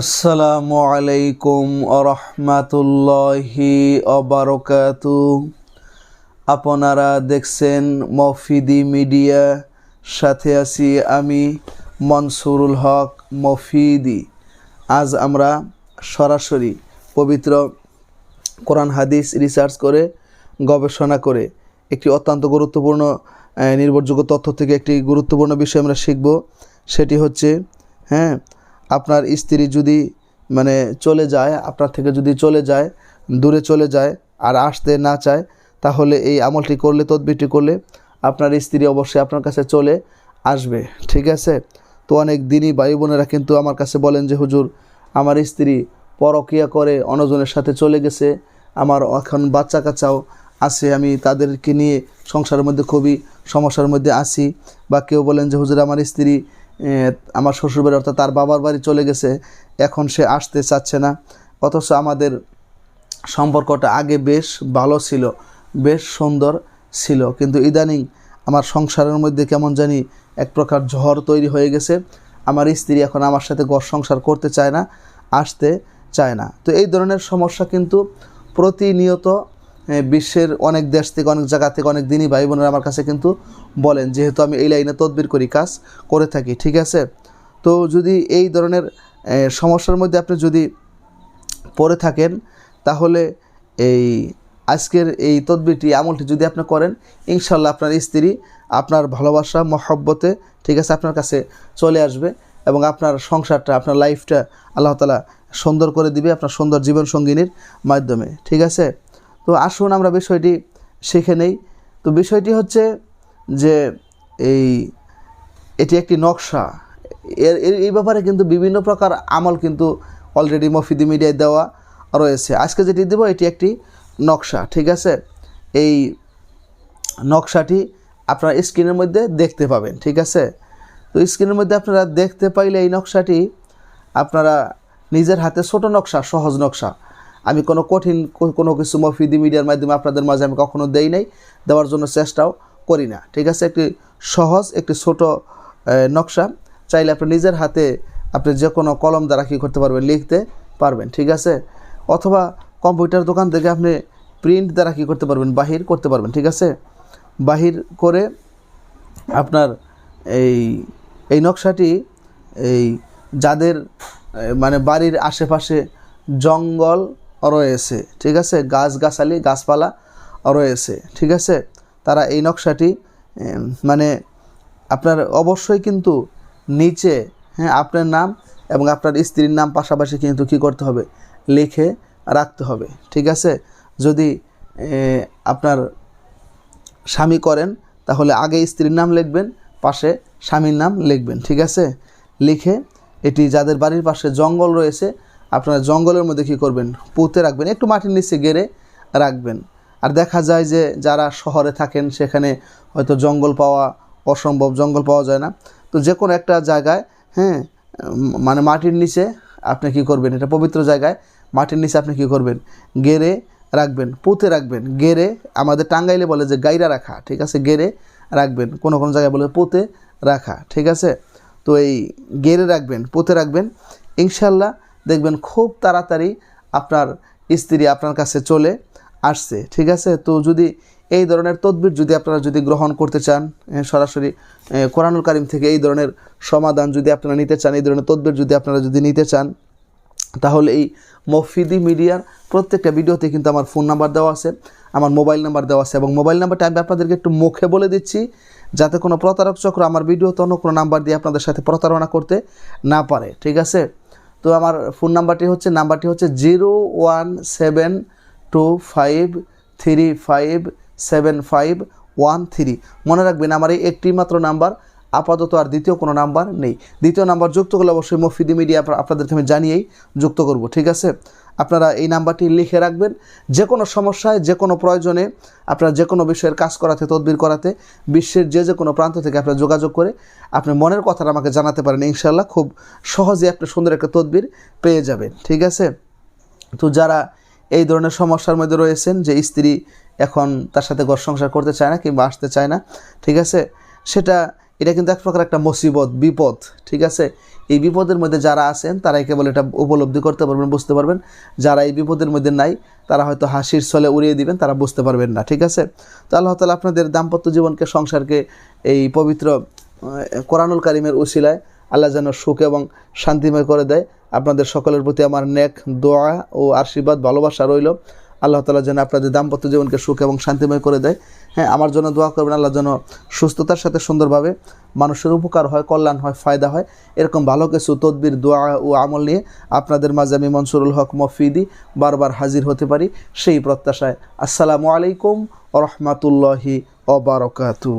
আসসালামু আলাইকুম আরহামাতুল্লাহি অবারকাতু আপনারা দেখছেন মফিদি মিডিয়া, সাথে আছি আমি মনসুরুল হক মফিদি। আজ আমরা সরাসরি পবিত্র কোরআন হাদিস রিসার্চ করে, গবেষণা করে একটি অত্যন্ত গুরুত্বপূর্ণ নির্ভরযোগ্য তথ্য থেকে একটি গুরুত্বপূর্ণ বিষয় আমরা শিখব। সেটি হচ্ছে হ্যাঁ আপনার স্ত্রী যদি মানে চলে যায়, আপনার থেকে যদি চলে যায়, দূরে চলে যায় আর আসতে না চায়, তাহলে এই আমলটি করলে, তদবিরটি করলে আপনার স্ত্রী অবশ্যই আপনার কাছে চলে আসবে। ঠিক আছে? তো অনেক দিনই ভাই বোনেরা কিন্তু আমার কাছে বলেন যে, হুজুর, আমার স্ত্রী পরকিয়া করে অনজনের সাথে চলে গেছে, আমার এখন বাচ্চা কাচ্চাও আছে, আমি তাদেরকে নিয়ে সংসারের মধ্যে খুবই সমস্যার মধ্যে আছি। বা কেউ বলেন যে, হুজুর, আমার স্ত্রী আমার শ্বশুরবাড়ি অর্থাৎ তার বাবার বাড়ি চলে গেছে। এখন সে আসতে চাচ্ছে না। অথচ আমাদের সম্পর্কটা আগে বেশ ভালো ছিল, বেশ সুন্দর ছিল। কিন্তু ইদানিং আমার সংসারের মধ্যে কেমন জানি এক প্রকার ঝড় তৈরি হয়ে গেছে। আমার স্ত্রী এখন আমার সাথে ঘর সংসার করতে চায় না, আসতে চায় না। তো এই ধরনের সমস্যা কিন্তু প্রতিনিয়ত বিশ্বের অনেক দেশ থেকে, অনেক জায়গা থেকে অনেক দিনই ভাই বোনেরা আমার কাছে কিন্তু বলেন, যেহেতু আমি এই লাইনে তদবির করি, কাজ করে থাকি ঠিক আছে? তো যদি এই ধরনের সমস্যার মধ্যে আপনি যদি পড়ে থাকেন, তাহলে এই আজকের এই তদবিরটি, আমলটি যদি আপনি করেন ইনশাল্লাহ আপনার স্ত্রী আপনার ভালোবাসা, মহব্বতে, ঠিক আছে, আপনার কাছে চলে আসবে এবং আপনার সংসারটা, আপনার লাইফটা আল্লাহ তালা সুন্দর করে দিবে, আপনার সুন্দর জীবন সঙ্গিনীর মাধ্যমে, ঠিক আছে? তো আসুন আমরা বিষয়টি শিখে নেই। তো বিষয়টি হচ্ছে যে এই এটি একটি নকশা। এর এই ব্যাপারে কিন্তু বিভিন্ন প্রকার আমল কিন্তু অলরেডি মফিদি মিডিয়ায় দেওয়া রয়েছে। আজকে যেটি দেবো এটি একটি নকশা, ঠিক আছে? এই নকশাটি আপনারা স্ক্রিনের মধ্যে দেখতে পাবেন, ঠিক আছে? তো স্ক্রিনের মধ্যে আপনারা দেখতে পাইলে এই নকশাটি আপনারা নিজের হাতে ছোট নকশা, সহজ নকশা। আমি কোনো কঠিন কোনো কিছু মফিদি মিডিয়ার মাধ্যমে আপনাদের মাঝে আমি কখনো দেই নাই, দেওয়ার জন্য চেষ্টাও করি না। ঠিক আছে? একটি সহজ, একটি ছোট নকশা। চাইলে আপনি নিজের হাতে আপনি যে কোনো কলম দ্বারা কী করতে পারবেন, লিখতে পারবেন। ঠিক আছে? অথবা কম্পিউটার দোকান থেকে আপনি প্রিন্ট দ্বারা কী করতে পারবেন, বাহির করতে পারবেন। ঠিক আছে? বাহির করে আপনার এই এই নকশাটি, এই যাদের মানে বাড়ির আশেপাশে জঙ্গল রয়েছে ঠিক আছে? গাছগাছালি, গাছপালা রয়েছে ঠিক আছে? তারা এই নকশাটি মানে আপনার অবশ্যই কিন্তু নিচে হ্যাঁ আপনার নাম এবং আপনার স্ত্রীর নাম পাশাপাশি কিন্তু কী করতে হবে? লিখে রাখতে হবে, ঠিক আছে? যদি আপনার স্বামী করেন, তাহলে আগে স্ত্রীর নাম লিখবেন, পাশে স্বামীর নাম লিখবেন, ঠিক আছে? লিখে এটি যাদের বাড়ির পাশে জঙ্গল রয়েছে আপনারা জঙ্গলের মধ্যে কী করবেন? পুঁতে রাখবেন, একটু মাটির নিচে গেড়ে রাখবেন। আর দেখা যায় যে যারা শহরে থাকেন, সেখানে হয়তো জঙ্গল পাওয়া অসম্ভব, জঙ্গল পাওয়া যায় না। তো যে কোনো একটা জায়গায় হ্যাঁ মানে মাটির নিচে আপনি কি করবেন? এটা পবিত্র জায়গায় মাটির নিচে আপনি কি করবেন? গেড়ে রাখবেন, পুঁতে রাখবেন। গেড়ে, আমাদের টাঙ্গাইলে বলে যে গাইরা রাখা, ঠিক আছে? গেড়ে রাখবেন। কোনো কোনো জায়গায় বলে পুঁতে রাখা, ঠিক আছে? তো এই গেড়ে রাখবেন, পুঁতে রাখবেন। ইনশাল্লাহ দেখবেন খুব তাড়াতাড়ি আপনার স্ত্রী আপনার কাছে চলে আসছে, ঠিক আছে? তো যদি এই ধরনের তদবির যদি আপনারা যদি গ্রহণ করতে চান সরাসরি কোরআনুল কারিম থেকে এই ধরনের সমাধান যদি আপনারা নিতে চান, এই ধরনের তদবির যদি আপনারা যদি নিতে চান, তাহলে এই মফিদি মিডিয়ার প্রত্যেকটা ভিডিওতে কিন্তু আমার ফোন নাম্বার দেওয়া আছে, আমার মোবাইল নাম্বার দেওয়া আছে এবং মোবাইল নাম্বারটা আমি আপনাদেরকে একটু মুখে বলে দিচ্ছি, যাতে কোনো প্রতারক চক্র আমার ভিডিওতে অন্য কোনো নাম্বার দিয়ে আপনাদের সাথে প্রতারণা করতে না পারে, ঠিক আছে? তো আমার ফোন নাম্বারটি হচ্ছে নাম্বারটি হচ্ছে zero one seven two five three five seven five one three মনে রাখবেন, আমার এই একটি মাত্র নাম্বার আপাতত আর দ্বিতীয় কোনো নাম্বার নেই। দ্বিতীয় নাম্বার যুক্ত করলে অবশ্যই মফিদি মিডিয়া আপনাদেরকে আমি জানিয়েই যুক্ত করব, ঠিক আছে? আপনারা এই নাম্বারটি লিখে রাখবেন। যে কোনো সমস্যায় যে কোনো প্রয়োজনে আপনারা যে কোনো বিষয়ের কাজ করাতে, তদবির করাতে, বিশ্বের যে যে কোনো প্রান্ত থেকে আপনারা যোগাযোগ করে আপনি মনের কথাটা আমাকে জানাতে পারেন। ইনশাল্লাহ খুব সহজে আপনি সুন্দর একটা তদবির পেয়ে যাবেন, ঠিক আছে? তো যারা এই ধরনের সমস্যার মধ্যে রয়েছেন, যে স্ত্রী এখন তার সাথে ঘর সংসার করতে চায় না কিংবা আসতে চায় না, ঠিক আছে? সেটা এটা কিন্তু এক প্রকার একটা মুসিবত, বিপদ, ঠিক আছে? এই বিপদের মধ্যে যারা আছেন, তারাই কেবল এটা উপলব্ধি করতে পারবেন, বুঝতে পারবেন। যারা এই বিপদের মধ্যে নাই, তারা হয়তো হাসির ছলে উড়িয়ে দিবেন, তারা বুঝতে পারবেন না, ঠিক আছে? তো আল্লাহ তালা আপনাদের দাম্পত্য জীবনকে, সংসারকে এই পবিত্র কোরআনুল কারিমের উশিলায় আল্লাহ যেন সুখ এবং শান্তিময় করে দেয়। আপনাদের সকলের প্রতি আমার নেক দোয়া ও আশীর্বাদ, ভালোবাসা রইল। আল্লাহ তালা যেন আপনাদের দাম্পত্য জীবনকে সুখ এবং শান্তিময় করে দেয়। হ্যাঁ আমার জন্য দোয়া করবেন, আল্লাহ যেন সুস্থতার সাথে সুন্দরভাবে মানুষের উপকার হয়, কল্যাণ হয়, ফায়দা হয়। এরকম ভালো কিছু তদবির, দোয়া ও আমল নিয়ে আপনাদের মাঝে আমি মনসুরুল হক মফিদি বারবার হাজির হতে পারি সেই প্রত্যাশায়। আসসালামু আলাইকুম রহমতুল্লাহি অবরকাতু